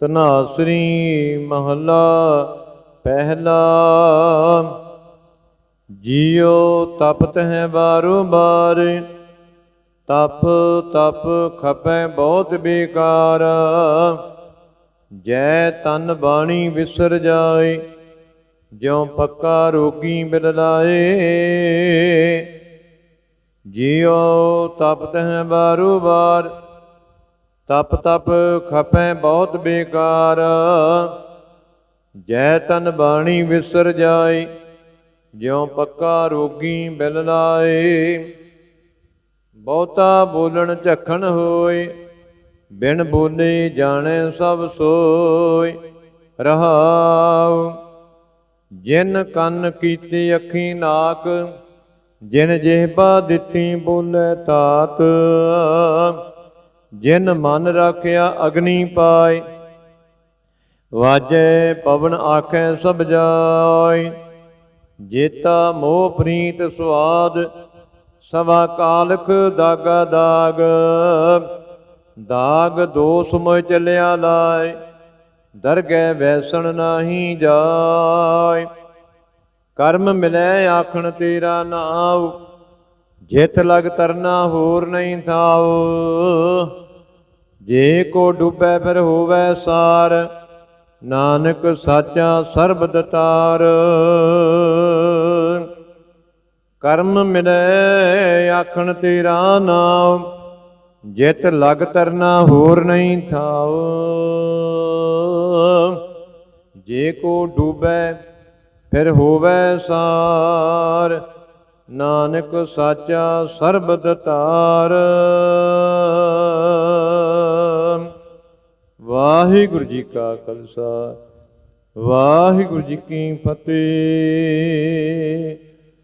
ਤਨਾਸਰੀ ਮਹਲਾ ਪਹਿਲਾ। ਜੀਉ ਤਪਤ ਹੈ ਬਾਰੋ ਬਾਰ, ਤਪ ਤਪ ਖਪੈ ਬਹੁਤ ਬੇਕਾਰ। ਜੈ ਤਨ ਬਾਣੀ ਵਿਸਰ ਜਾਏ, ਜਿਉ ਪੱਕਾ ਰੋਗੀ ਬਿਲ ਲਾਏ ਜੀਉ ਤਪਤ ਹੈ ਬਾਰੋ ਬਾਰ ਤਪ ਤਪ ਖਪੈ ਬਹੁਤ ਬੇਕਾਰ। ਜੈ ਤਨ ਬਾਣੀ ਵਿਸਰ ਜਾਏ, ਜਿਉ ਪੱਕਾ ਰੋਗੀ ਬਿਲ ਲਾਏ। ਬਹੁਤਾ ਬੋਲਣ ਝਖਣ ਹੋਏ, ਬਿਨ ਬੋਲੇ ਜਾਣੈ ਸਭ ਸੋਏ। ਰਹਾਉ, ਜਿਨ ਕੰਨ ਕੀਤੇ ਅੱਖੀ ਨਾਕ, ਜਿਨ ਜਿਹਬਾ ਦਿੱਤੀ ਬੋਲੇ ਤਾਤ। ਜਿਨ ਮਨ ਰਾਖਿਆ ਅਗਨੀ ਪਾਏ, ਵਾਜੈ ਪਵਨ ਆਖੈ ਸਭ ਜਾਏ। ਜੇਤਾ ਮੋਹ ਪ੍ਰੀਤ ਸੁਆਦ, ਸਵਾ ਕਾਲਖ ਦਾਗਾ ਦਾਗ। ਦਾਗ ਦੋਸ ਮੋਇ ਚਲਿਆ ਲਾਏ, ਦਰਗਹਿ ਵੈਸਣ ਨਾਹੀ ਜਾਏ। ਕਰਮ ਮਿਲੈ ਆਖਣ ਤੇਰਾ ਨਾਉ ਜਿਤ ਲਗ ਤਰਨਾ ਹੋਰ ਨਹੀਂ ਥਾਉ। ਜੇ ਕੋ ਡੁੱਬੈ ਫਿਰ ਹੋਵੈ ਸਾਰ। ਨਾਨਕ ਸਾਚਾ ਸਰਬਦ ਤਾਰ ਕਰਮ ਮਿਲੈ ਆਖਣ ਤੇਰਾ ਨਾਮ ਜਿਤ ਲਗ ਤਰਨਾ ਹੋਰ ਨਹੀਂ ਥਾਉ। ਜੇ ਕੋ ਡੂਬੈ ਫਿਰ ਹੋਵੈ ਸਾਰ। ਨਾਨਕ ਸਾਚਾ ਸਰਬਦ ਤਾਰ ਵਾਹਿਗੁਰੂ ਜੀ ਕਾ ਖਾਲਸਾ ਵਾਹਿਗੁਰੂ ਜੀ ਕੀ ਫਤਿਹ।